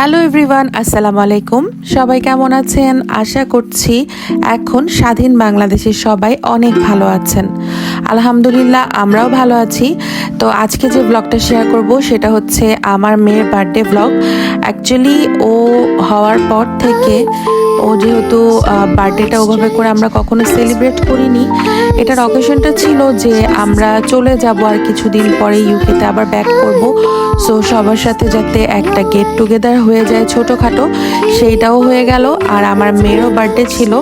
Hello everyone, আসসালামু আলাইকুম। সবাই কেমন আছেন? আশা করছি এখন স্বাধীন বাংলাদেশের সবাই অনেক ভালো আছেন। আলহামদুলিল্লাহ, আমরাও ভালো আছি। তো আজকে যে ব্লগটা শেয়ার করব, সেটা হচ্ছে আমার মেয়ের বার্থডে ব্লগ অ্যাকচুয়ালি ও হওয়ার পর থেকে ও যেহেতু বার্থডেটা ওভাবে করে আমরা কখনো সেলিব্রেট করিনি, এটার অকেশনটা ছিল যে আমরা চলে যাব আর কিছুদিন পরে ইউকেতে আবার ব্যাক করব। সো সবার সাথে যাতে একটা গেট টুগেদার হয়ে যায় ছোটোখাটো, সেইটাও হয়ে গেল। আর আমার মেয়েরও বার্থডে ছিল,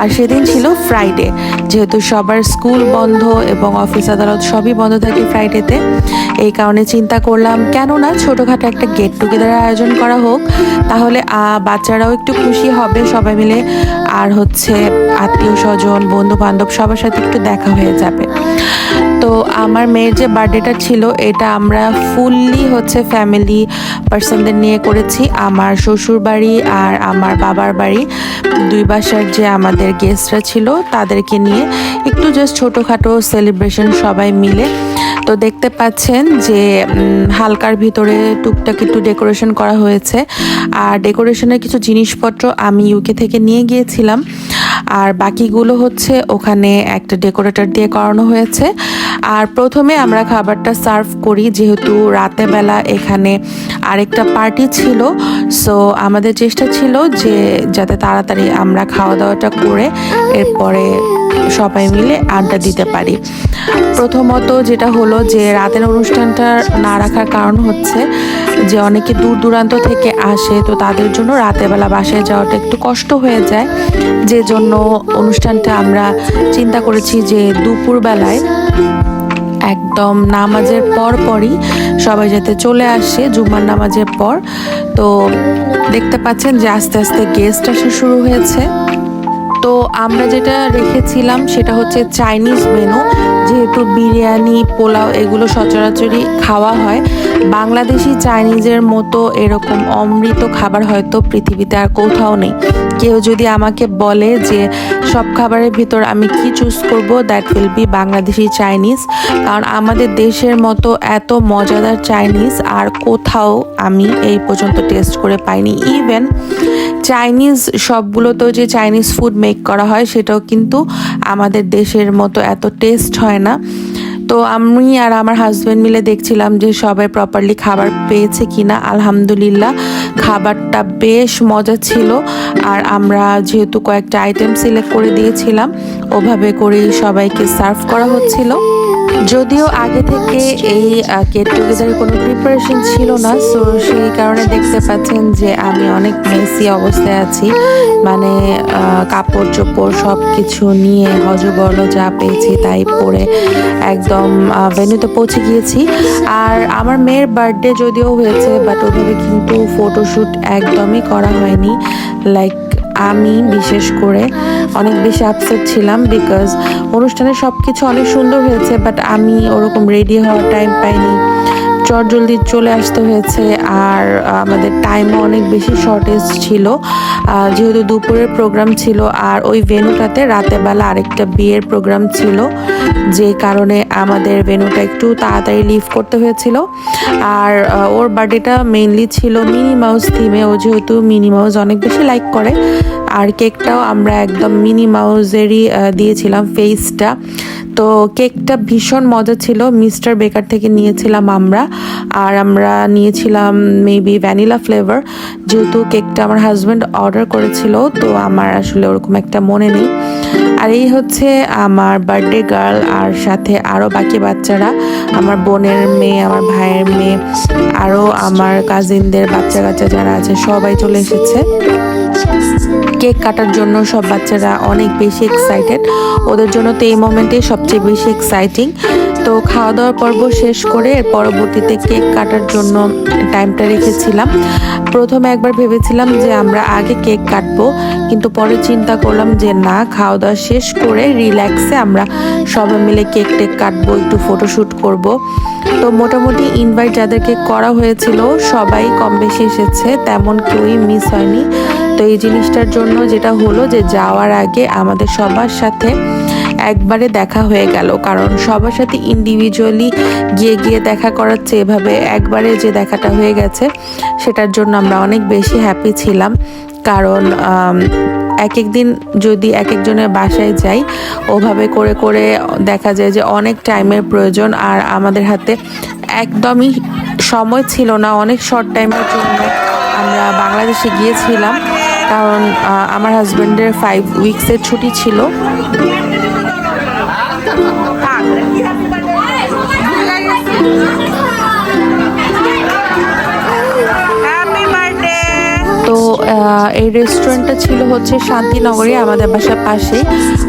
আর সেদিন ছিল ফ্রাইডে যেহেতু সবার স্কুল বন্ধ এবং অফিস আদালত সবই বন্ধ থাকে ফ্রাইডেতে এই কারণে চিন্তা করলাম কেন না ছোটোখাটো একটা গেট টুগেদার আয়োজন করা হোক, তাহলে বাচ্চারাও একটু খুশি হবে সবাই মিলে। আর হচ্ছে আত্মীয় স্বজন বন্ধু বান্ধব সবার সাথে একটু দেখা হয়ে যাবে। তো আমার মেয়ের যে বার্থডেটা ছিল, এটা আমরা ফুললি হচ্ছে ফ্যামিলি পার্সনদের নিয়ে করেছি। আমার শ্বশুর বাড়ি আর আমার বাবার বাড়ি। দুই বাসার যে আমাদের গেস্টরা ছিল, তাদেরকে নিয়ে একটু জাস্ট ছোটোখাটো সেলিব্রেশন সবাই মিলে। তো দেখতে পাচ্ছেন যে হালকার ভিতরে টুকটাক একটু ডেকোরেশন করা হয়েছে। আর ডেকোরেশনের কিছু জিনিসপত্র আমি ইউকে থেকে নিয়ে গিয়েছিলাম। আর বাকিগুলো হচ্ছে ওখানে একটা ডেকোরেটর দিয়ে করানো হয়েছে। আর প্রথমে আমরা খাবারটা সার্ভ করি, যেহেতু রাতে বেলা এখানে আরেকটা পার্টি ছিল। সো আমাদের চেষ্টা ছিল যে যাতে তাড়াতাড়ি আমরা খাওয়া দাওয়াটা করে এরপরে সবাই মিলে আড্ডা দিতে পারি। প্রথমত যেটা হলো যে রাতের অনুষ্ঠানটা না রাখার কারণ হচ্ছে যে অনেকে দূর দূরান্ত থেকে আসে, তো তাদের জন্য রাতেরবেলা বাসায় যাওয়াটা একটু কষ্ট হয়ে যায়। যে জন্য অনুষ্ঠানটা আমরা চিন্তা করেছি যে দুপুরবেলায় একদম নামাজের পর পরই সবাই যাতে চলে আসে জুম্মার নামাজের পর। তো দেখতে পাচ্ছেন যে আস্তে আস্তে গেস্ট আসা শুরু হয়েছে। তো আমরা যেটা রেখেছিলাম সেটা হচ্ছে চাইনিজ মেনু, যেহেতু বিরিয়ানি, পোলাও এগুলো সচরাচরই খাওয়া হয়। বাংলাদেশি চাইনিজের মতো এরকম অমৃত খাবার হয়তো পৃথিবীতে আর কোথাও নেই। কেউ যদি আমাকে বলে যে সব খাবারের ভিতর আমি কি চুজ করব that will be Bangladeshi Chinese. কারণ আমাদের দেশের মতো এত মজাদার চাইনিজ আর কোথাও আমি এই পর্যন্ত টেস্ট করে পাইনি। ইভেন চাইনিজ সবগুলোতেও যে চাইনিজ ফুড মেক করা হয়, সেটাও কিন্তু আমাদের দেশের মতো এত টেস্ট হয় না। তো আমি আর আমার হাজব্যান্ড মিলে দেখছিলাম যে সবাই প্রপারলি খাবার পেয়েছে কিনা। আলহামদুলিল্লাহ, খাবারটা বেশ মজা ছিল। আর আমরা যেহেতু কয়েকটা আইটেম সিলেক্ট করে দিয়েছিলাম, ওভাবে করেই সবাইকে সার্ভ করা হচ্ছিল। যদিও আগে থেকে এই গেট টুগেদারের কোনো প্রিপারেশন ছিল না সো সেই কারণে দেখতে পাচ্ছেন যে আমি অনেক মেসি অবস্থায় আছি। মানে কাপড় চোপড় সব কিছু নিয়ে হজবর্ণ যা পেয়েছি তাই পরে একদম ভেন্যুতে পৌঁছে গিয়েছি। আর আমার মেয়ের বার্থডে যদিও হয়েছে বাট ওভাবে কিন্তু ফটোশ্যুট একদমই করা হয়নি। লাইক আমি বিশেষ করে অনেক বেশি আপসেট ছিলাম বিকজ অনুষ্ঠানে সব কিছু অনেক সুন্দর হয়েছে বাট আমি ওরকম রেডি হওয়ার টাইম পাইনি। চট জলদি চলে আসতে হয়েছে আর আমাদের টাইমও অনেক বেশি শর্টেজ ছিল। যেহেতু দুপুরের প্রোগ্রাম ছিল আর ওই ভেনুটাতে রাতের বেলা আরেকটা বিয়ের প্রোগ্রাম ছিল, যে কারণে আমাদের ভেনুটা একটু তাড়াতাড়ি লিভ করতে হয়েছিল। আর ওর বার্থডেটা মেইনলি ছিল মিনি মাউস থিমে ও যেহেতু মিনি মাউস অনেক বেশি লাইক করে। আর কেকটাও আমরা একদম মিনি মাউজেরই দিয়েছিলাম ফেসটা তো কেকটা ভীষণ মজা ছিল। মিস্টার বেকার থেকে নিয়েছিলাম আমরা। আর আমরা নিয়েছিলাম মেবি ভ্যানিলা ফ্লেভার যেহেতু কেকটা আমার হাজব্যান্ড অর্ডার করেছিল, তো আমার আসলে ওরকম একটা মনে নেই। আর এই হচ্ছে আমার বার্থডে গার্ল আর সাথে আরও বাকি বাচ্চারা, আমার বোনের মেয়ে, আমার ভাইয়ের মেয়ে আরও আমার কাজিনদের বাচ্চা কাচ্চা যারা আছে, সবাই চলে এসেছে। কেক কাটার জন্য সব বাচ্চারা অনেক বেশি এক্সাইটেড ওদের জন্য তো এই মোমেন্টে সবচেয়ে বেশি এক্সাইটিং তো খাওয়া দাওয়ার পর্ব শেষ করে পরবর্তীতে কেক কাটার জন্য টাইমটা রেখেছিলাম। প্রথমে একবার ভেবেছিলাম যে আমরা আগে কেক কাটবো, কিন্তু পরে চিন্তা করলাম যে না খাওয়া দাওয়া শেষ করে রিল্যাক্সে আমরা সবাই মিলে কেক টেক কাটবো, একটু ফটোশ্যুট করব। তো মোটামুটি ইনভাইট যাদেরকে করা হয়েছিল, সবাই কম বেশি এসেছে, তেমন কেউই মিস হয়নি। তো এই জিনিসটার জন্য যেটা হলো যে যাওয়ার আগে আমাদের সবার সাথে একবারে দেখা হয়ে গেল, কারণ সবার সাথে ইন্ডিভিজুয়ালি গিয়ে গিয়ে দেখা করার চেয়ে এভাবে একবারে যে দেখাটা হয়ে গেছে, সেটার জন্য আমরা অনেক বেশি হ্যাপি ছিলাম। কারণ এক এক দিন যদি এক একজনের বাসায় যাই, ওভাবে করে করে দেখা যায় যে অনেক টাইমের প্রয়োজন আর আমাদের হাতে একদমই সময় ছিল না, অনেক শর্ট টাইমের জন্য আমরা বাংলাদেশে গিয়েছিলাম। কারণ আমার হাজব্যান্ডের ফাইভ উইকসের ছুটি ছিল। হ্যাপি এই রেস্টুরেন্টটা ছিল হচ্ছে শান্তিনগরে, আমাদের বাসার পাশে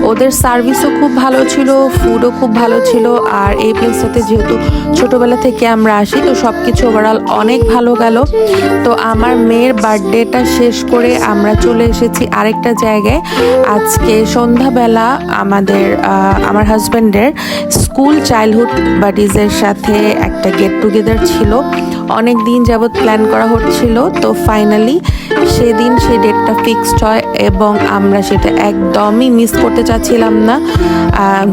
ওদের সার্ভিসও খুব ভালো ছিল ফুডও খুব ভালো ছিল, আর এই প্লেসটাতে যেহেতু ছোটোবেলা থেকে আমরা আসি, তো সব কিছু ওভারঅল অনেক ভালো গেল। তো আমার মেয়ের বার্থডেটা শেষ করে আমরা চলে এসেছি আরেকটা জায়গায়। আজকে সন্ধ্যাবেলা আমাদের আমার হাজব্যান্ডের স্কুল চাইল্ডহুড বাডিজের সাথে একটা গেট টুগেদার ছিল। অনেক দিন যাবৎ প্ল্যান করা হচ্ছিল তো ফাইনালি সেদিন সেই ডেটটা ফিক্সড হয়। এবং আমরা সেটা একদমই মিস করতে চাচ্ছিলাম না।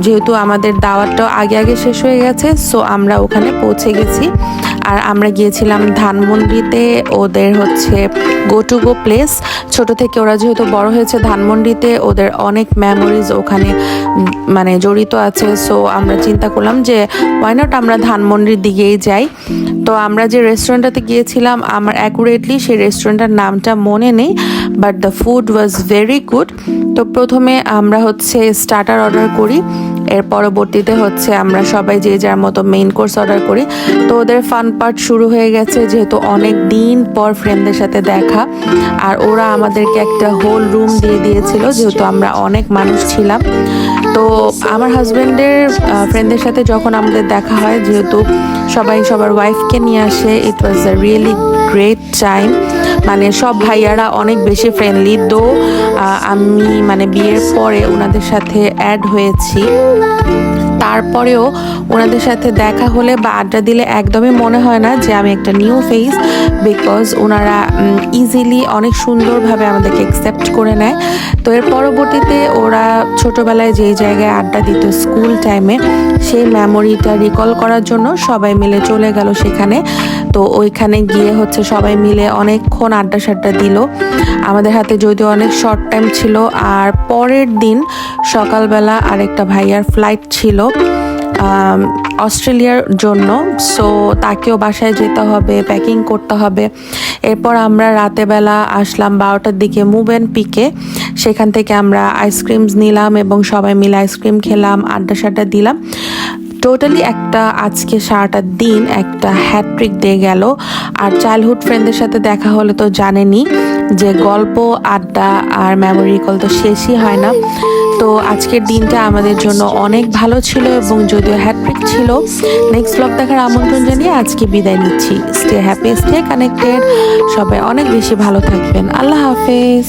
যেহেতু আমাদের দাওয়াতটাও আগে আগে শেষ হয়ে গেছে সো আমরা ওখানে পৌঁছে গেছি। আর আমরা গিয়েছিলাম ধানমন্ডিতে, ওদের হচ্ছে গো টু গো প্লেস ছোট থেকে ওরা যেহেতু বড় হয়েছে ধানমন্ডিতে, ওদের অনেক মেমোরিজ ওখানে মানে জড়িত আছে। সো আমরা চিন্তা করলাম যে ওয়াই নট আমরা ধানমন্ডির দিকেই যাই? তো আমরা যে রেস্টুরেন্টটাতে গিয়েছিলাম, আমার অ্যাকুরেটলি সেই রেস্টুরেন্টটার নামটা মনে নেই but the food was very good তো প্রথমে আমরা হচ্ছে স্টার্টার অর্ডার করি, এর পরবর্তীতে হচ্ছে আমরা সবাই যে যার মতো মেইন কোর্স অর্ডার করি। তো ওদের ফান পার্ট শুরু হয়ে গেছে যেহেতু অনেক দিন পর ফ্রেন্ডদের সাথে দেখা, আর ওরা আমাদেরকে একটা হোল রুম দিয়ে দিয়েছিল যেহেতু আমরা অনেক মানুষ ছিলাম। তো আমার হাজব্যান্ডের ফ্রেন্ডদের সাথে যখন আমাদের দেখা হয়, যেহেতু সবাই সবার ওয়াইফকে নিয়ে আসে it was a really great time মানে সব ভাইয়ারা অনেক বেশি ফ্রেন্ডলি দো আমি মানে বিয়ের পরে ওনাদের সাথে অ্যাড হয়েছি। তারপরেও ওনাদের সাথে দেখা হলে বা আড্ডা দিলে একদমই মনে হয় না যে আমি একটা নিউ ফেস বিকজ ওনারা ইজিলি অনেক সুন্দরভাবে আমাদেরকে অ্যাকসেপ্ট করে নেয়। তো এর পরবর্তীতে ওরা ছোটোবেলায় যেই জায়গায় আড্ডা দিত স্কুল টাইমে সেই মেমোরিটা রিকল করার জন্য সবাই মিলে চলে গেল সেখানে। তো ওইখানে গিয়ে হচ্ছে সবাই মিলে অনেকক্ষণ আড্ডা সাড্ডা দিল। আমাদের হাতে যদিও অনেক শর্ট টাইম ছিল। আর পরের দিন সকালবেলা আরেকটা ভাইয়ার ফ্লাইট ছিল। অস্ট্রেলিয়ার জন্য। সো তাকেও বাসায় যেতে হবে প্যাকিং করতে হবে। এরপর আমরা রাতেবেলা আসলাম বারোটার দিকে মুভ অ্যান্ড পিকে সেখান থেকে আমরা আইসক্রিমস নিলাম এবং সবাই মিলে আইসক্রিম খেলাম আড্ডা সাড্ডা দিলাম। টোটালি একটা আজকে সারাটা দিন, একটা হ্যাট্রিক দিয়ে গেল। আর চাইল্ডহুড ফ্রেন্ডদের সাথে দেখা হলে তো জানেনই যে গল্প, আড্ডা আর মেমোরি কল তো শেষই হয় না। তো আজকের দিনটা আমাদের জন্য অনেক ভালো ছিল এবং যদিও হ্যাট্রিক ছিল নেক্সট ব্লগ দেখার আমন্ত্রণ জানিয়ে আজকে বিদায় নিচ্ছি। স্টে হ্যাপি স্টে কানেক্টেড সবাই অনেক বেশি ভালো থাকবেন। আল্লাহ হাফেজ।